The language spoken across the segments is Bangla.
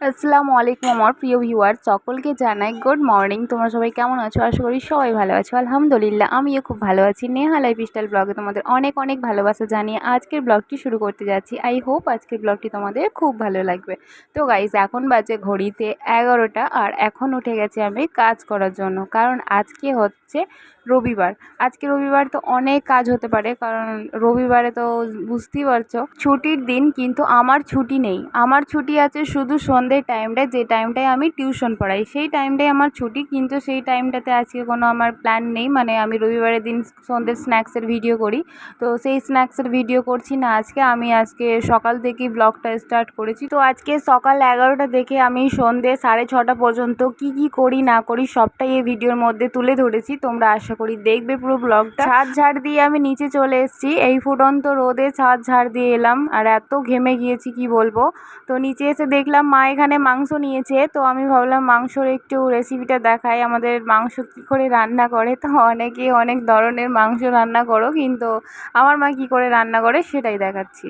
আসসালামু আলাইকুম আমার প্রিয় ভিউয়ার সকলকে জানাই গুড মর্নিং তোমরা সবাই কেমন আছো? আশা করি সবাই ভালো আছো। আলহামদুলিল্লাহ, আমিও খুব ভালো আছি। নেহা লাইফ স্টাইল ব্লগে তোমাদের অনেক অনেক ভালোবাসা জানিয়ে আজকের ব্লগটি শুরু করতে যাচ্ছি। আই হোপ আজকের ব্লগটি তোমাদের খুব ভালো লাগবে। তো গাইজ এখন বাজে ঘড়িতে এগারোটা আর এখন উঠে গেছি আমি কাজ করার জন্য। কারণ আজকে হচ্ছে রবিবার। আজকে রবিবার তো অনেক কাজ হতে পারে, কারণ রবিবারে তো বুঝতেই পারছ, ছুটির দিন কিন্তু আমার ছুটি নেই। আমার ছুটি আছে শুধু সন্ধ্যের টাইমটায় যে টাইমটায় আমি টিউশন পড়াই। সেই টাইমটায় আমার ছুটি, কিন্তু সেই টাইমটাতে আজকে কোনো আমার প্ল্যান নেই। মানে আমি রবিবারের দিন সন্ধ্যের স্ন্যাক্সের ভিডিও করি। তো সেই স্ন্যাক্সের ভিডিও করছি না আজকে। আমি আজকে সকাল থেকেই ব্লগটা স্টার্ট করেছি। তো আজকে সকাল এগারোটা দেখে আমি সন্ধ্যে সাড়ে ছটা পর্যন্ত কি কি করি না করি সবটাই এই ভিডিওর মধ্যে তুলে ধরেছি। তোমরা আশা করি, দেখবে পুরো ব্লগটা ছাদ ঝাড় দিয়ে আমি নিচে চলে এসেছি। এই ফুটন্ত রোদে ছাদ ঝাড় দিয়ে এলাম। আর এত ঘেমে গিয়েছি, কি বলব? তো নিচে এসে দেখলাম মা এখানে মাংস নিয়েছে। তো আমি ভাবলাম মাংসর একটু রেসিপিটা দেখাই। আমাদের মাংস কী করে রান্না করে? তো অনেকে অনেক ধরনের মাংস রান্না করো, কিন্তু আমার মা কী করে রান্না করে সেটাই দেখাচ্ছি।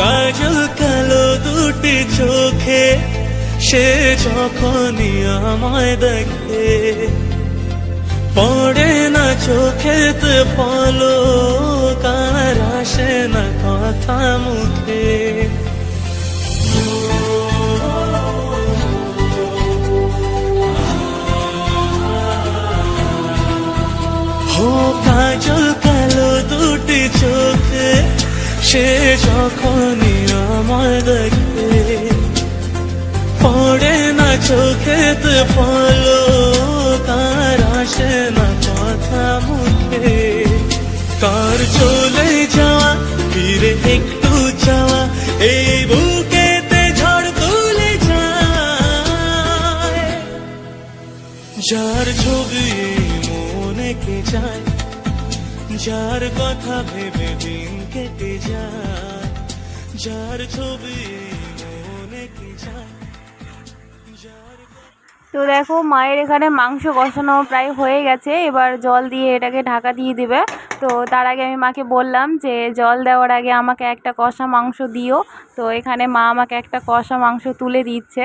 কাজল কালো দুটি চোখে, সে যখনই আমায় দেখে, পড়ে না চোখেতে পলো কার আসে না কথা মুখে। হো কাজল কালো দুটি চোখে সে যখনই আমার দেখে, পড়ে না চোখেতে ফলো, তার আসে না কথা মুখে। কার চলে যাওয়া, ফিরে একটু চাওয়া, এই বুকেতে ঝড় তুলে যায়। যার ছবি মনে কে যায় যার কথা ভেবে দিন কেটে যায়, যার ছবি তো দেখো, মায়ের এখানে মাংস কষানো প্রায় হয়ে গেছে। এবার জল দিয়ে এটাকে ঢাকা দিয়ে দিবে। তো তার আগে আমি মাকে বললাম যে, জল দেওয়ার আগে আমাকে একটা কষা মাংস দিও। তো এখানে মা আমাকে একটা কষা মাংস তুলে দিচ্ছে।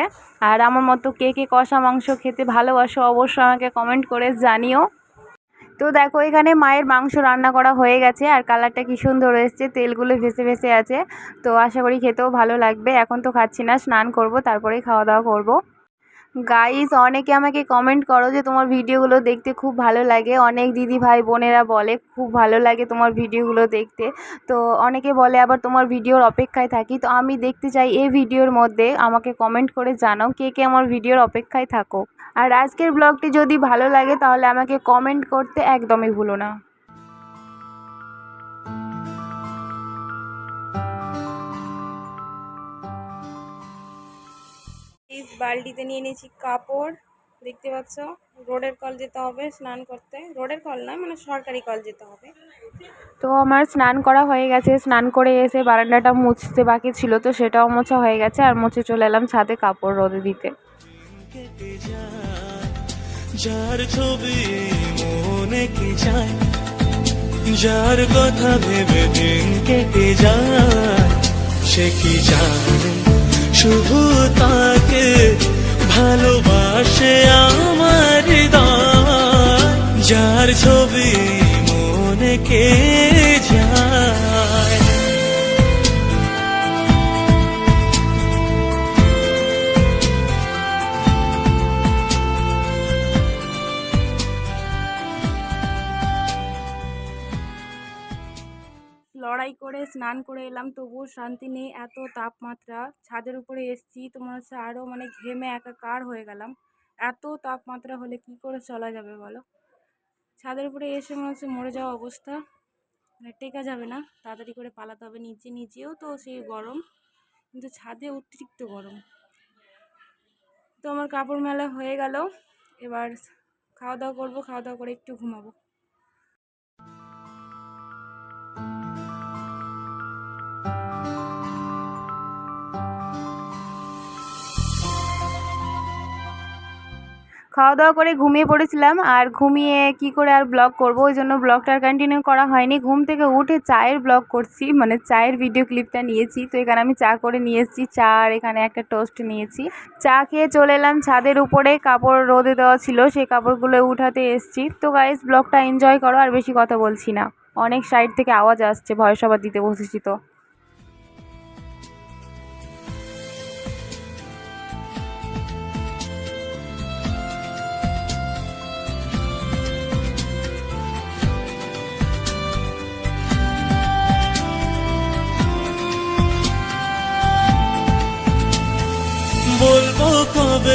আর আমার মতো কে কে কষা মাংস খেতে ভালোবাসো, অবশ্যই আমাকে কমেন্ট করে জানিও। তো দেখো এখানে মায়ের মাংস রান্না করা হয়ে গেছে, আর কালারটা কী সুন্দর এসছে, তেলগুলো ভেসে ভেসে আছে। তো আশা করি খেতেও ভালো লাগবে, এখন তো খাচ্ছি না, স্নান করব, তারপরেই খাওয়া দাওয়া করব। গাইস অনেকে আমাকে কমেন্ট করো যে তোমার ভিডিওগুলো দেখতে খুব ভালো লাগে। অনেক দিদি ভাই বোনেরা বলে, খুব ভালো লাগে তোমার ভিডিওগুলো দেখতে। তো অনেকে বলে, আবার তোমার ভিডিওর অপেক্ষায় থাকি। তো আমি দেখতে চাই এই ভিডিওর মধ্যে, আমাকে কমেন্ট করে জানাও কে কে আমার ভিডিওর অপেক্ষায় থাকো। আর আজকের ব্লগটি যদি ভালো লাগে, তাহলে আমাকে কমেন্ট করতে একদমই ভুলো না। এই বালতিতে নিয়ে নিয়েছি কাপড় দেখতে পাচ্ছ? রোডের কল যেতে হবে স্নান করতে। রোডের কল নয় মানে সরকারি কল যেতে হবে। তো আমার স্নান করা হয়ে গেছে। স্নান করে এসে বারান্দাটা মুছতে বাকি ছিল তো সেটাও মোছা হয়ে গেছে। আর মুছে চলে এলাম ছাদে কাপড় রোদে দিতে। যার ছবি মনে কে যায় যার কথা ভেবে দিন কেটে যায় সে কি জানে? শুধু তাকে ভালোবাসে আমার যার ছবি মনে কে লড়াই করে, স্নান করে এলাম। তবুও শান্তি নেই, এত তাপমাত্রা। ছাদের উপরে এসছি, তোমার হচ্ছে আরও মানে ঘেমে একাকার হয়ে গেলাম। এত তাপমাত্রা হলে কি করে চলা যাবে বলো? ছাদের উপরে এসে মনে হচ্ছে মরে যাওয়া অবস্থা। মানে টেকা যাবে না, তাড়াতাড়ি করে পালাতে হবে নিচে নিচেও তো সেই গরম। কিন্তু ছাদে অতিরিক্ত গরম। তো আমার কাপড় মেলা হয়ে গেল। এবার খাওয়া দাওয়া করব খাওয়া দাওয়া করে একটু ঘুমাবো। খাওয়া দাওয়া করে ঘুমিয়ে পড়েছিলাম আর ঘুমিয়ে কি করে আর ব্লগ করব? ওই জন্য ব্লগটা আর কন্টিনিউ করা হয়নি। ঘুম থেকে উঠে চায়ের ব্লগ করছি মানে চায়ের ভিডিও ক্লিপটা নিয়েছি। তো এখানে আমি চা করে নিয়ে এসেছি। চা আর এখানে একটা টোস্ট নিয়েছি। চা খেয়ে চলে এলাম ছাদের উপরে। কাপড় রোদে দেওয়া ছিল, সেই কাপড়গুলো উঠাতে এসেছি। তো গাইজ ব্লগটা এনজয় করো, আর বেশি কথা বলছি না। অনেক সাইড থেকে আওয়াজ আসছে ভয় সবার দিতে বসেছি তো।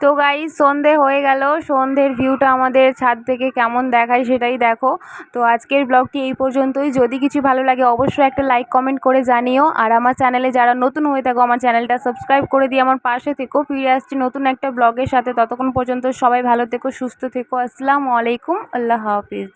তো গাই সন্ধে হয়ে গেল। সন্ধ্যের ভিউটা আমাদের ছাদ থেকে কেমন দেখায় সেটাই দেখো। তো আজকের ব্লগটি এই পর্যন্তই। যদি কিছু ভালো লাগে, অবশ্যই একটা লাইক কমেন্ট করে জানিও। আর আমার চ্যানেলে যারা নতুন হয়ে থাকো, আমার চ্যানেলটা সাবস্ক্রাইব করে দিয়ে আমার পাশে থেকো। ফিরে আসছি নতুন একটা ব্লগের সাথে। ততক্ষণ পর্যন্ত সবাই ভালো থেকো, সুস্থ থেকো। আসসালামু আলাইকুম। আল্লাহ হাফিজ।